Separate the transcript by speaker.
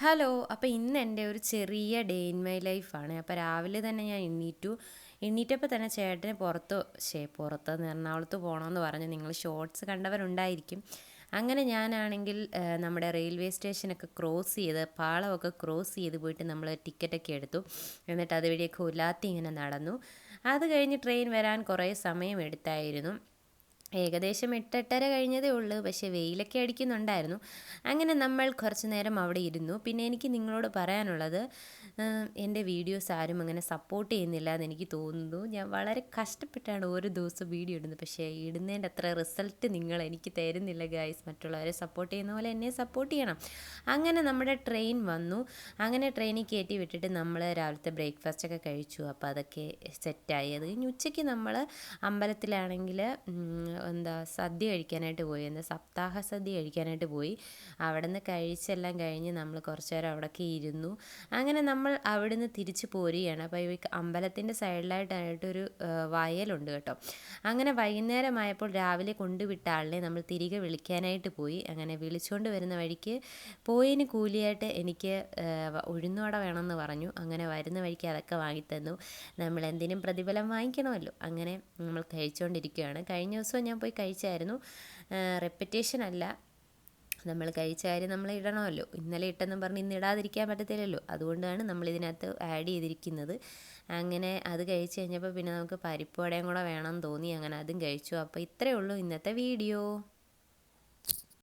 Speaker 1: Hello അപ്പോൾ ഇന്ന് എന്റെ ഒരു ചെറിയ ഡേ ഇൻ മൈ ലൈഫാണ് അപ്പോൾ രാവിലെ തന്നെ ഞാൻ എണ്ണീറ്റു എണ്ണീറ്റപ്പോൾ തന്നെ ചേട്ടന് പുറത്ത് ശേ പുറത്ത് എറണാകുളത്ത് പോകണമെന്ന് പറഞ്ഞ്. നിങ്ങൾ ഷോർട്സ് കണ്ടവരുണ്ടായിരിക്കും. അങ്ങനെ ഞാനാണെങ്കിൽ നമ്മുടെ റെയിൽവേ സ്റ്റേഷനൊക്കെ ക്രോസ് ചെയ്ത് പാളമൊക്കെ ക്രോസ് ചെയ്ത് പോയിട്ട് നമ്മൾ ടിക്കറ്റൊക്കെ എടുത്തു. എന്നിട്ട് അതുവഴിയൊക്കെ ഉലാത്തി ഇങ്ങനെ നടന്നു. അത് കഴിഞ്ഞ് ട്രെയിൻ വരാൻ കുറേ സമയം എടുത്തായിരുന്നു. ഏകദേശം എട്ടെട്ടര കഴിഞ്ഞതേ ഉള്ളൂ. പക്ഷേ വെയിലൊക്കെ അടിക്കുന്നുണ്ടായിരുന്നു. അങ്ങനെ നമ്മൾ കുറച്ച് നേരം അവിടെ ഇരുന്നു. പിന്നെ എനിക്ക് നിങ്ങളോട് പറയാനുള്ളത് എന്റെ വീഡിയോസ് ആരും അങ്ങനെ സപ്പോർട്ട് ചെയ്യുന്നില്ല എന്ന് എനിക്ക് തോന്നുന്നു. ഞാൻ വളരെ കഷ്ടപ്പെട്ടാണ് ഓരോ ദിവസവും വീഡിയോ ഇടുന്നത്. പക്ഷേ ഇടുന്നതിന്റെ അത്ര റിസൾട്ട് നിങ്ങൾ എനിക്ക് തരുന്നില്ല ഗായ്സ് മറ്റുള്ളവരെ സപ്പോർട്ട് ചെയ്യുന്ന പോലെ എന്നെ സപ്പോർട്ട് ചെയ്യണം. അങ്ങനെ നമ്മുടെ ട്രെയിൻ വന്നു. അങ്ങനെ ട്രെയിനിൽ കയറ്റി വിട്ടിട്ട് നമ്മൾ രാവിലത്തെ ബ്രേക്ക്ഫാസ്റ്റ് ഒക്കെ കഴിച്ചു. അപ്പോൾ അതൊക്കെ സെറ്റായി. അത് കഴിഞ്ഞ് ഉച്ചയ്ക്ക് നമ്മൾ അമ്പലത്തിലാണെങ്കിൽ എന്താ സദ്യ കഴിക്കാനായിട്ട് പോയി. എന്താ സപ്താഹ സദ്യ കഴിക്കാനായിട്ട് പോയി. അവിടെ നിന്ന് കഴിച്ചെല്ലാം കഴിഞ്ഞ് നമ്മൾ കുറച്ച് നേരം അവിടെയൊക്കെ ഇരുന്നു. അങ്ങനെ നമ്മൾ അവിടെ നിന്ന് തിരിച്ച് പോരുകയാണ്. അപ്പോൾ ഈ അമ്പലത്തിന്റെ സൈഡിലായിട്ടായിട്ടൊരു വയലുണ്ട് കേട്ടോ. അങ്ങനെ വൈകുന്നേരമായപ്പോൾ രാവിലെ കൊണ്ടുവിട്ട ആളിനെ നമ്മൾ തിരികെ വിളിക്കാനായിട്ട് പോയി. അങ്ങനെ വിളിച്ചുകൊണ്ട് വരുന്ന വഴിക്ക് പോയതിന് കൂലിയായിട്ട് എനിക്ക് ഉഴുന്നുവട വേണമെന്ന് പറഞ്ഞു. അങ്ങനെ വരുന്ന വഴിക്ക് അതൊക്കെ വാങ്ങിത്തന്നു. നമ്മൾ എന്തിനും പ്രതിഫലം വാങ്ങിക്കണമല്ലോ. അങ്ങനെ നമ്മൾ കഴിച്ചുകൊണ്ടിരിക്കുകയാണ് കഴിഞ്ഞ ദിവസം ഞാൻ പോയി കഴിച്ചായിരുന്നു. റെപ്പറ്റേഷൻ അല്ല. നമ്മൾ കഴിച്ച കാര്യം നമ്മൾ ഇടണമല്ലോ. ഇന്നലെ ഇട്ടെന്നും പറഞ്ഞ് ഇന്ന് ഇടാതിരിക്കാൻ പറ്റത്തില്ലല്ലോ. അതുകൊണ്ടാണ് നമ്മൾ ഇതിനകത്ത് ആഡ് ചെയ്തിരിക്കുന്നത്. അങ്ങനെ അത് കഴിച്ച് കഴിഞ്ഞപ്പോൾ പിന്നെ നമുക്ക് പരിപ്പ് വടയും കൂടെ വേണമെന്ന് തോന്നി. അങ്ങനെ അതും കഴിച്ചു. അപ്പോൾ ഇത്രയേ ഉള്ളൂ ഇന്നത്തെ വീഡിയോ